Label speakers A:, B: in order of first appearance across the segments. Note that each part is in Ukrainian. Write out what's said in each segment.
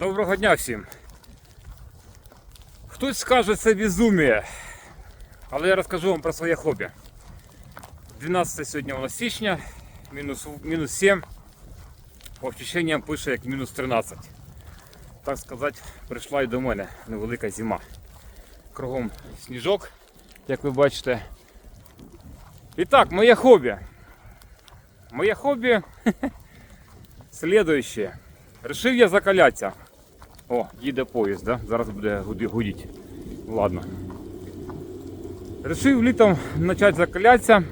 A: Доброго дня всім. Хтось скаже це безумие, але я розкажу вам про своє хобі. 12 сьогодні у нас січня, мінус, мінус 7. По ощущениям пише як мінус 13. Так сказати, прийшла і до мене невелика зима. Кругом сніжок, як ви бачите. І так, моє хобі. Моє хобі слідуюче. Решив я закалятися. О, їде поїзд, да? зараз буде гудіть. Ладно. Решив літом почати закалятися.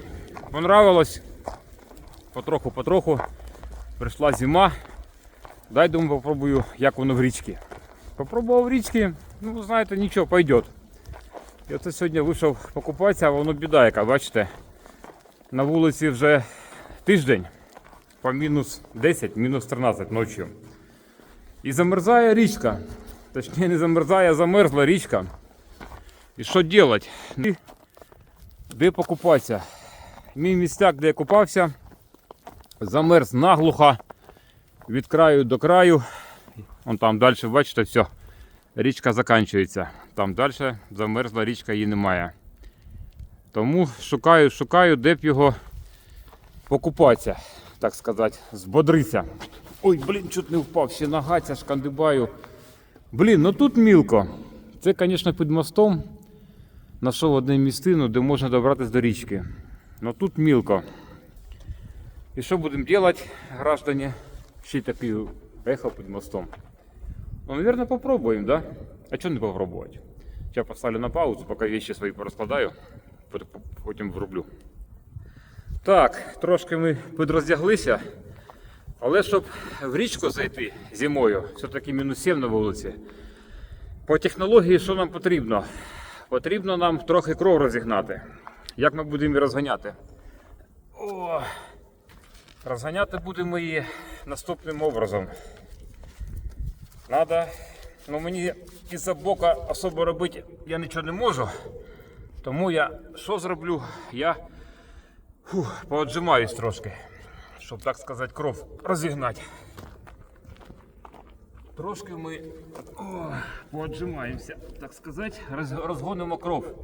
A: Понравилось. Потроху-потроху. Прийшла зима. Дай думаю, попробую, як воно в річці. Попробував в річці, ну знаєте, нічого, пойдет. Я оце сьогодні вийшов покупатися, а воно біда яка, бачите. На вулиці вже тиждень по мінус 10, мінус 13 ночі. І замерзає річка. Точніше не замерзає, а замерзла річка. І що робити? Де покупатися? Мій містяк, де я купався, замерз наглухо від краю до краю. Вон там далі, бачите, все. Річка закінчується. Там далі замерзла річка її немає. Тому шукаю, шукаю, де б його покупатися, так сказати, збодрися. Ой, блін, чуть не впав, ще нога шкандибаю. Блін, ну тут мілко. Це, звісно, під мостом. Знайшов одне містину, де можна добратися до річки. Ну тут мілко. І що будемо робити, граждані? Ще й такий ехо під мостом. Ну, наверное, попробуем, да? А что не попробовать? Сейчас поставлю на паузу, пока вещи свої порозкладаю, потім врублю. Так, трошки ми підроздяглися. Але щоб в річку зайти зимою, все-таки мінус 7 на вулиці. По технології, що нам потрібно? Потрібно нам трохи кров розігнати. Як ми будемо її розганяти? О, розганяти будемо її наступним образом. Надо, ну мені із-за бока особо робити я нічого не можу. Тому я що зроблю? Я фух, поотжимаюсь трошки, щоб так сказати, кров розігнати. Трошки ми о, поотжимаємося, так сказати, розгонимо кров.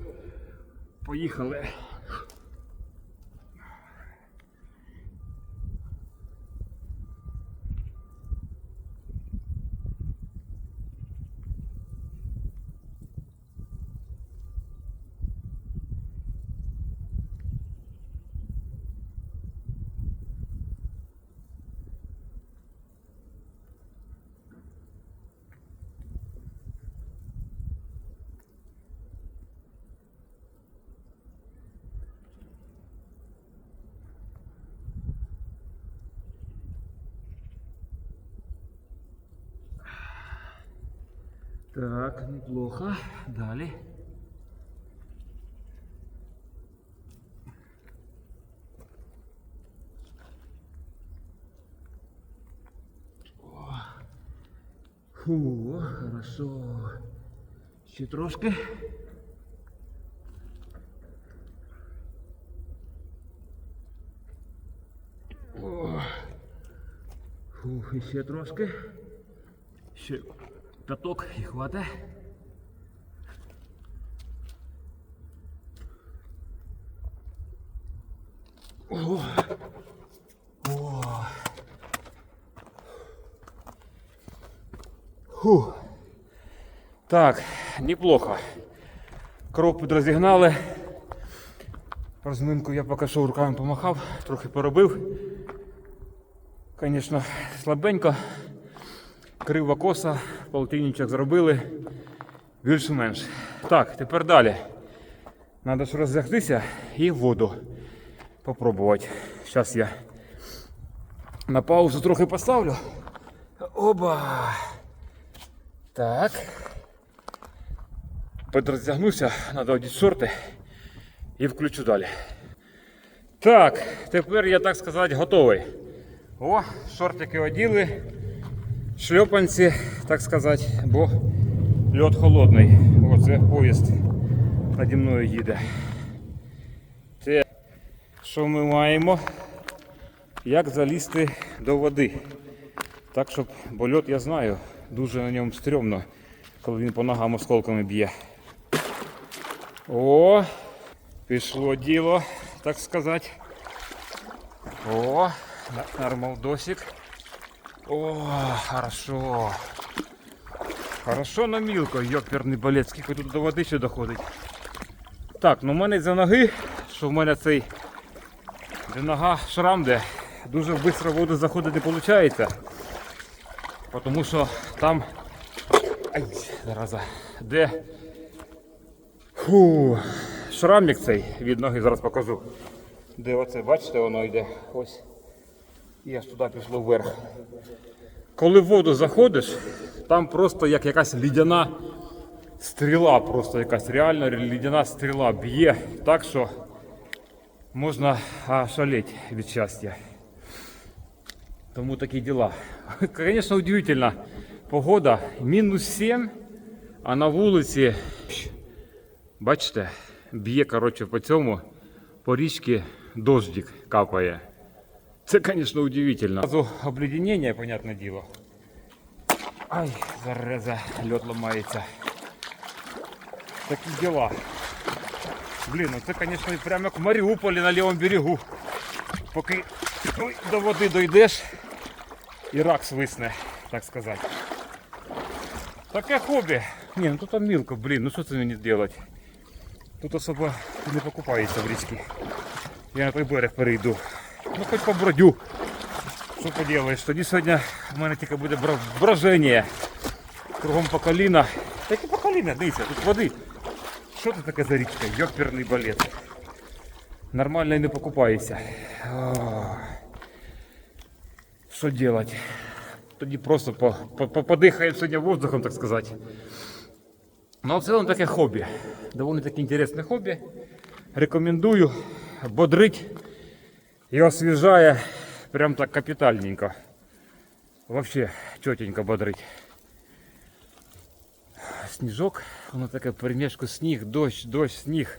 A: Поїхали. Так, неплохо. Далі. О. Фу, хорошо. Ще трошки. О. Фух, і ще трошки. Ще Таток і хватить. О. О. Фу. Так, неплохо. Кров підрозігнали. Розминку я поки що руками помахав, трохи поробив. Звісно, слабенько. Крива коса, полтинничок зробили. Більш-менш. Так, тепер далі. Треба ж роздягтися і воду попробувати. Зараз я на паузу трохи поставлю. Оба. Так. Підроздягнуся, треба одіти шорти і включу далі. Так, тепер я так сказати готовий. О, шортики оділи шльопанці, так сказати, бо льот холодний. Оце поїзд наді мною їде. Це що ми маємо? Як залізти до води? Так що бо льот я знаю, дуже на ньому стрьомно, коли він по ногам осколками б'є. О, пішло діло, так сказати. О, на- нормалдосик. О, хорошо. Хорошо на мілко, йоперний балет, скільки тут до води ще доходить. Так, ну в мене за ноги, що в мене цей де нога шрам, де дуже швидко воду заходити виходить. Тому що там. Ай, зараза. Де. Фу, шрамик цей від ноги зараз покажу. Де оце, бачите, воно йде. Ось. І аж туди пішло вверх. Коли в воду заходиш, там просто як якась лідяна стріла, просто якась реально лідяна стріла б'є так, що можна шалеть від щастя. Тому такі діла. Звісно, удивительно. Погода мінус 7, а на вулиці, бачите, б'є коротше, по цьому по річці дождик капає. Це, звісно, удивительно. Зразу обледенення, понятне діло. Ай, зараза, лед ламається. Такі діла. Блін, ну це, звісно, прямо як в Маріуполі на лівому берегу. Поки ой, до води дойдеш, і рак свисне, так сказати. Таке хобі. Ні, ну тут там мілко, блін, ну що це мені робити? Тут особо не покупається в річці. Я на той берег перейду. Ну хоч побродю. Що поділаєш? Тоді сьогодні в мене тільки буде броження. Кругом по коліна. Такі по коліна, дивіться, тут води. Що це таке за річка? Йоперний балет. Нормально і не покупається. Що делать? Тоді просто по, по, по, подихаємо сьогодні воздухом, так сказати. Ну, в цілому таке хобі. Доволі таке інтересне хобі. Рекомендую. Бодрить і освіжає прям так капітальненько. Вообще чотенько бодрить. Сніжок, воно таке перемішку сніг, дощ, дощ, сніг.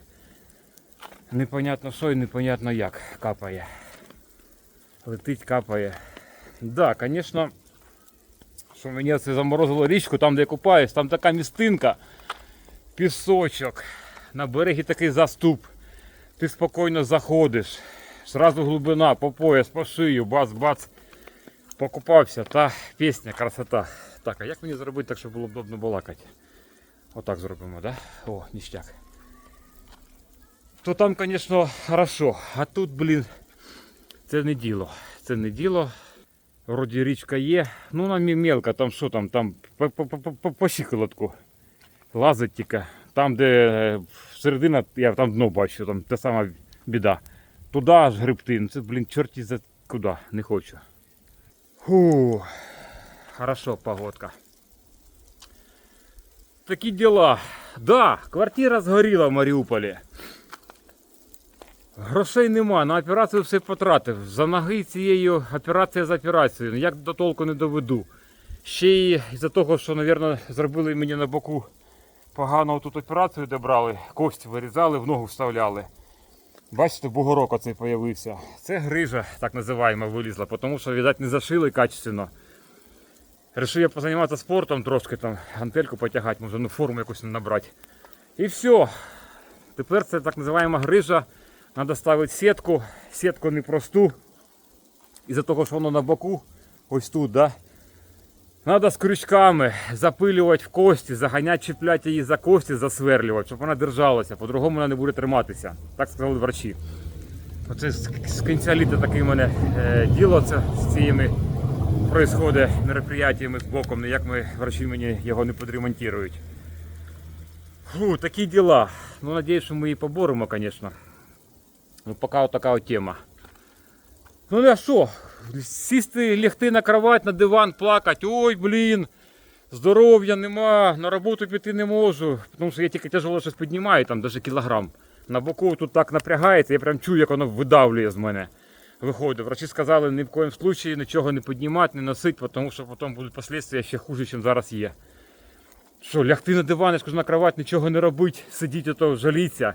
A: Непонятно що і непонятно як капає. Летить, капає. Да, звісно, що мені це заморозило річку, там де я купаюсь, там така містинка, пісочок, на берегі такий заступ. Ти спокійно заходиш. Зразу глибина, по пояс, по шию, бац-бац. Покупався, та пісня, красота. Так, а як мені зробити так, щоб було удобно балакати? Отак зробимо, да? О, ніштяк. То там, звісно, хорошо. А тут, блін, це не діло. Це не діло. Вроді річка є. Ну вона мі- мелка, там що там, там по, по, по, по, по щиколотку. Лазить тільки. Там, де е, середина, я там дно бачу, там та сама біда. Туди аж грибти. Ну це, блін, чорті за куди, не хочу. Фу. Хорошо, погодка. Такі діла. Да, квартира згоріла в Маріуполі. Грошей нема, на операцію все потратив. За ноги цією операція за операцією. Як до толку не доведу. Ще й із-за того, що, мабуть, зробили мені на боку погано тут операцію, де брали, кості вирізали, в ногу вставляли. Бачите, бугорок оцей появився. Це грижа, так називаємо, вилізла, тому що, видать, не зашили качественно. Решив я позайматися спортом трошки там, гантельку потягати, може ну, форму якусь набрати. І все. Тепер це так називаємо грижа. Треба ставити сітку, сітку непросту. Із-за того, що воно на боку, ось тут, да? Треба з крючками запилювати в кості, заганяти, чіпляти її за кості, засверлювати, щоб вона держалася, по-другому вона не буде триматися. Так сказали врачі. Оце з, кінця літа таке в мене е, діло це з цими происходить мероприятиями з боком, як ми врачі мені його не підремонтують. Фу, такі діла. Ну, надіюсь, що ми її поборемо, звісно. Ну, поки от така от тема. Ну, а що? Сісти, лягти на кровать, на диван, плакати. Ой, блін, здоров'я нема, на роботу піти не можу. Тому що я тільки тяжело щось піднімаю, там навіть кілограм. На боку тут так напрягається, я прям чую, як воно видавлює з мене. Виходить. Врачі сказали, ні в коєму случаї нічого не піднімати, не носити, тому що потім будуть последствия ще хуже, ніж зараз є. Що, лягти на диван, скажу, на кровать, нічого не робити, сидіти, то жаліться.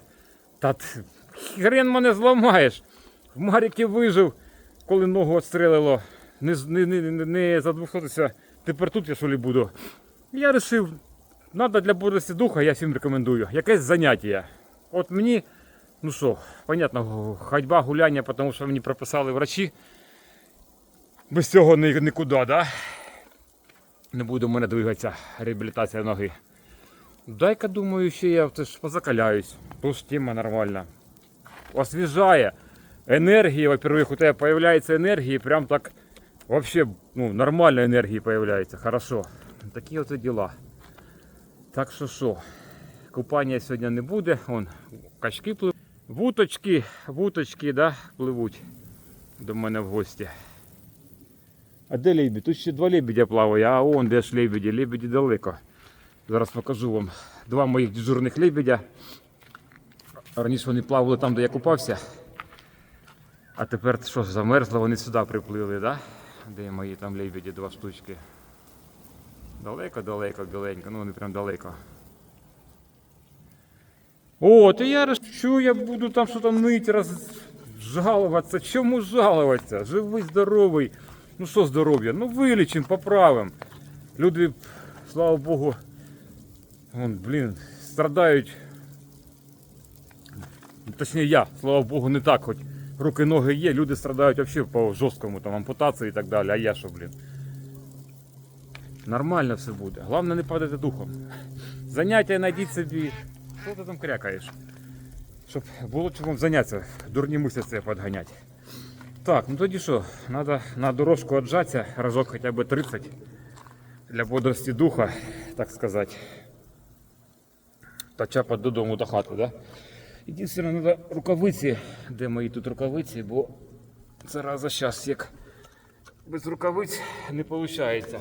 A: Та хрен мене зламаєш. В Маріки вижив, коли ногу відстрелило. не, не, не, не, задвухатися, тепер тут я що ли буду. Я вирішив, треба для бодрості духа, я всім рекомендую. Якесь заняття. От мені, ну що, понятно, ходьба, гуляння, тому що мені прописали врачі. Без цього нікуди, да? Не буде в мене двигатися реабілітація ноги. Дай-ка, думаю, ще я це ж позакаляюсь. Тож тема нормальна. Освіжає. Енергії, во-первых, у тебе появляється енергії, прям так вообще ну, нормально енергії появляється. Хорошо. Такі от діла. Так що що, купання сьогодні не буде. Вон, качки пливуть. Вуточки, вуточки, да, пливуть до мене в гості. А де лебідь? Тут ще два лебедя плаває, а он де ж лебеді, лебеді далеко. Зараз покажу вам два моїх дежурних лебедя. Раніше вони плавали там, де я купався. А тепер що замерзло, вони сюди приплили, да? Де мої там лебеді, два штучки. Далеко-далеко, біленько, ну вони прям далеко. О, то я що я буду там що там ныть, роз... жалуватися. Чому жалуватися? Живий, здоровий. Ну що здоров'я? Ну вилічимо, поправимо. Люди, слава Богу, вон, блін, страдають. Точніше я, слава Богу, не так, хоч руки, ноги є, люди страдають взагалі по жорсткому, там ампутації і так далі, а я що, блін. Нормально все буде. Головне не падати духом. Заняття знайдіть собі. Що ти там крякаєш? Щоб було чому зайнятися, дурні мислі це підганяти. Так, ну тоді що, треба на дорожку отжатися, разок хоча б 30 для бодрості духа, так сказати. Та чапати додому до хати, да? Єдине, треба рукавиці, де мої тут рукавиці, бо зараза зараз як без рукавиць не виходить.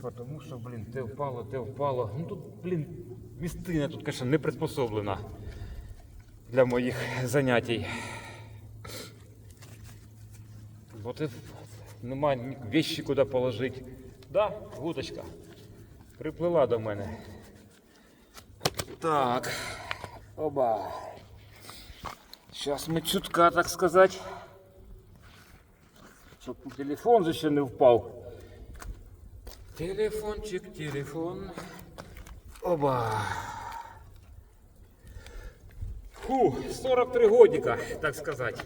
A: Потому що, блін, те впало, те впало. Ну тут, блін, містина тут, звісно, не приспособлена для моїх занять. Бо ти немає вещи куди положити. Да, вудочка. Приплила до мене. Так. Оба. Сейчас ми чутка, так сказати. Щоб телефон же ще не впав. Телефончик, телефон. Оба. Фу, 43 годика, так сказати.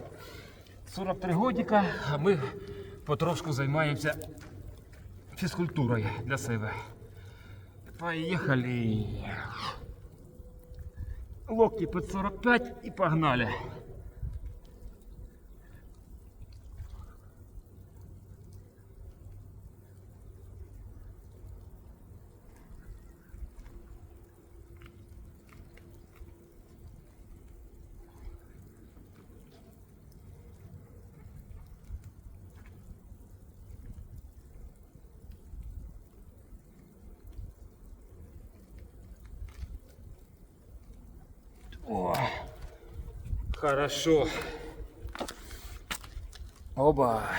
A: 43 годика, а ми потрошку займаємося фізкультурою для себе. Поїхали. Локті під 45 і погнали. О, хорошо. Оба.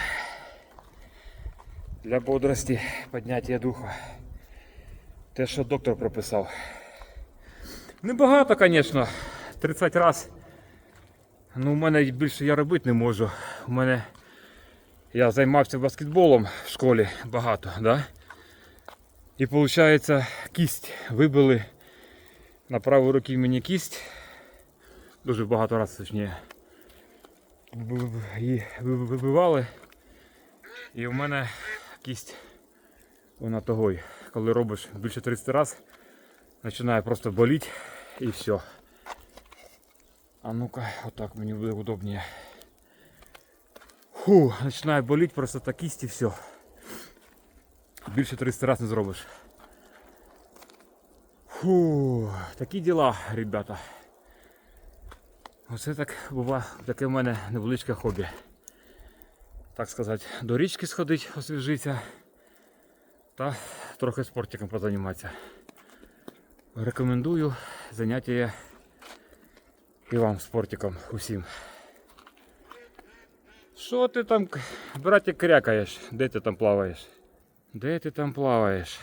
A: Для бодрості, підняття духа. Те, що доктор прописав. Небагато, звісно. 30 раз. Ну, у мене більше я робити не можу. У мене я займався баскетболом в школі багато, да? І виходить, кість вибили на правій руці мені кість. Дуже багато разів точніше. Її вибивали. І в мене кість вона того, коли робиш більше 30 разів, починає просто боліти і все. А ну-ка, отак мені буде удобніше. Фу, починає боліти просто та кість і все. Більше 300 разів не зробиш. Фу, такі діла, ребята. Оце так бува, таке в мене невеличке хобі. Так сказати, до річки сходить, освіжитися та трохи спортиком позайматися. Рекомендую заняття і вам спортиком усім. Що ти там, братик, крякаєш? Де ти там плаваєш? Де ти там плаваєш?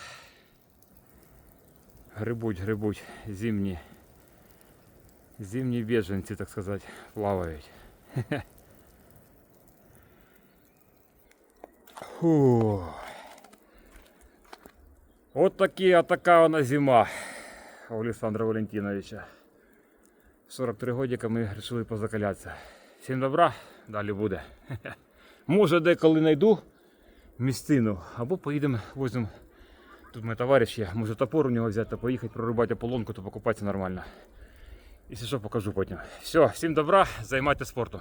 A: Грибуть, грибуть, зимні. Зимні біженці, так сказати, плавають. Фу. От такі, а така вона зима у Олександра Валентиновича. В 43 годика ми вирішили позакалятися. Всім добра, далі буде. Може деколи знайду місцину, або поїдемо, возьмемо. Тут мій товариш є, може топор у нього взяти, поїхати прорубати ополонку, то покупатися нормально. Якщо що, покажу потім. Все, всім добра, займайтеся спортом.